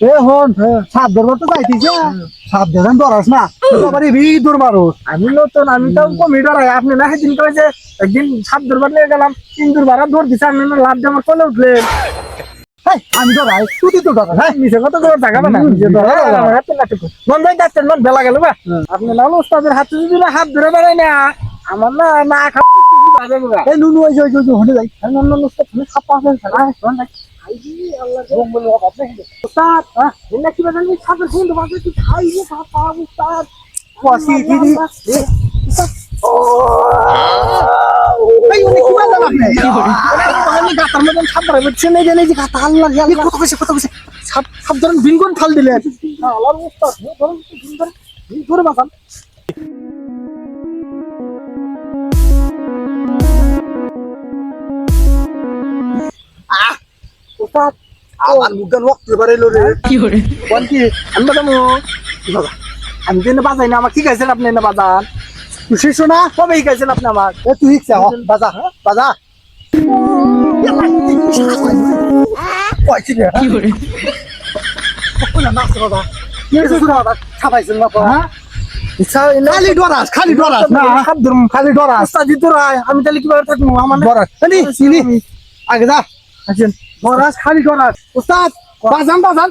এ হন সাপ ধরবার তো যাইতিছে। সাপ ধরেন ধরাস না আবার ভি দূর মারো আমি নতুন আমি তো কমি ডরাই আপনি না সেদিন একদিন সাপ ধরবার নিয়ে গেলাম তিন ধর দিছে আমি লাভ আমার কোলে উঠলেন। আমি ধরাই তুই তো ধরা হ্যাঁ মিশে কত করে টাকা না নিজে না মন যাই যাচ্ছেন মন বেলা গেল বা? আপনি উস্তাদের হাতে যদি না হাত ধরে বেড়াই না আমার না না খাওয়া এই নুনু ওই যে ওই যে, ওই যাই। আমি অন্য খাপা আছেন মন হ্যাঁ সাপ ধরেন বিনগুন ফাল দিলেন ধরে বাঁচান উস্তাদ আমার মুখগান রক্ত বাড়াইলো রে। কোন কি আমি বাজামু কি বাবা? আমি এনে বাজাই না আমার কি খাইছেন আপনি এনে বাজান? তুই শিশু না? কবে খাইছেন আপনি আমার? এ তুই হ বাজা বাজা। কইছি রে কি করে? কোনা নাচ বাবা? যে সুরা বাবা খাবাইছেন না ইচ্ছা এনে খালি ডরাস খালি ডরাস না খালি ডরাস আমি তাহলে কীভাবে থাকব? আমার না- ডরাস আগে যা। আছেন ডরাস খালি ডরাস উস্তাদ বাজান বাজান।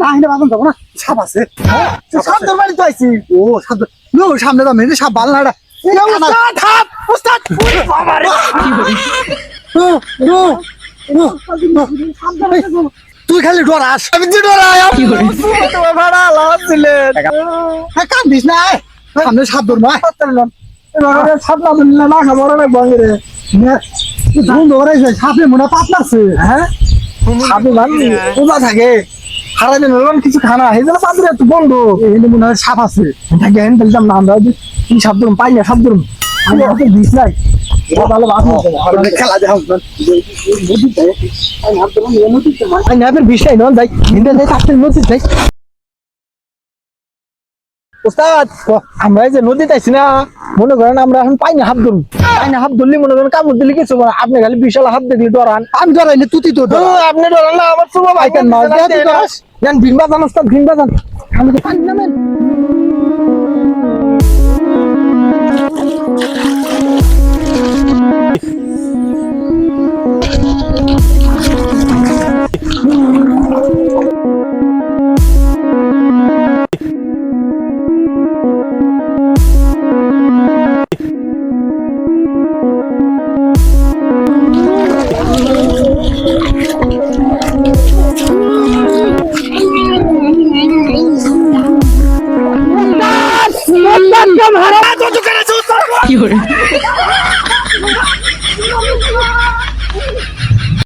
না হিনে বাজান যাব না। সাপ আছে। সাপ ধরবারই তো আইছি। ও সাপ নো সামনে দাম সাপ ভালো না এটা উস্তাদ হাত উস্তাদ। ওরে বাবা রে। নো নো নো তুই খালি ডরাস আমি যে ডরাই কি করে তোমার ভাড়া লাভ হ্যাঁ কান্দিস না। সামনে সাপ ধর নয় এবারে সাপ না ধরলে না খাবার অনেক বঙ্গেরে ধুম ধরাইছে সাপে মনে পাতলাছে হ্যাঁ? সাপে মানলি পূজা থাকে। দিন হলাম কিছু খানা এই জন্য পাত্রে একটু বন্ধ। এখানে মনে হয় সাপ আছে। থাকে হেন না আমরা। কি সাপ ধরুন পাই না সাপ ধরুন। আমি হাতে দিস নাই। ভালো বাস খেলা দেখাও। ওস্তাদ আমরা যে নদীতে আছি না মনে করেন আমরা এখন পাই না হাত ধরুন। পাই না হাত ধরলি মনে করেন কামড় দিলে কিছু। আপনি খালি বিশাল হাত দেখলি ডরান আমি ধরাইনি তুই তো আপনি ডরান না আমার চুমা ভাই। কেন মাছ জান ভিন বাজান ওস্তাদ ভিন বাজান আমি তো পানি নামেন 有人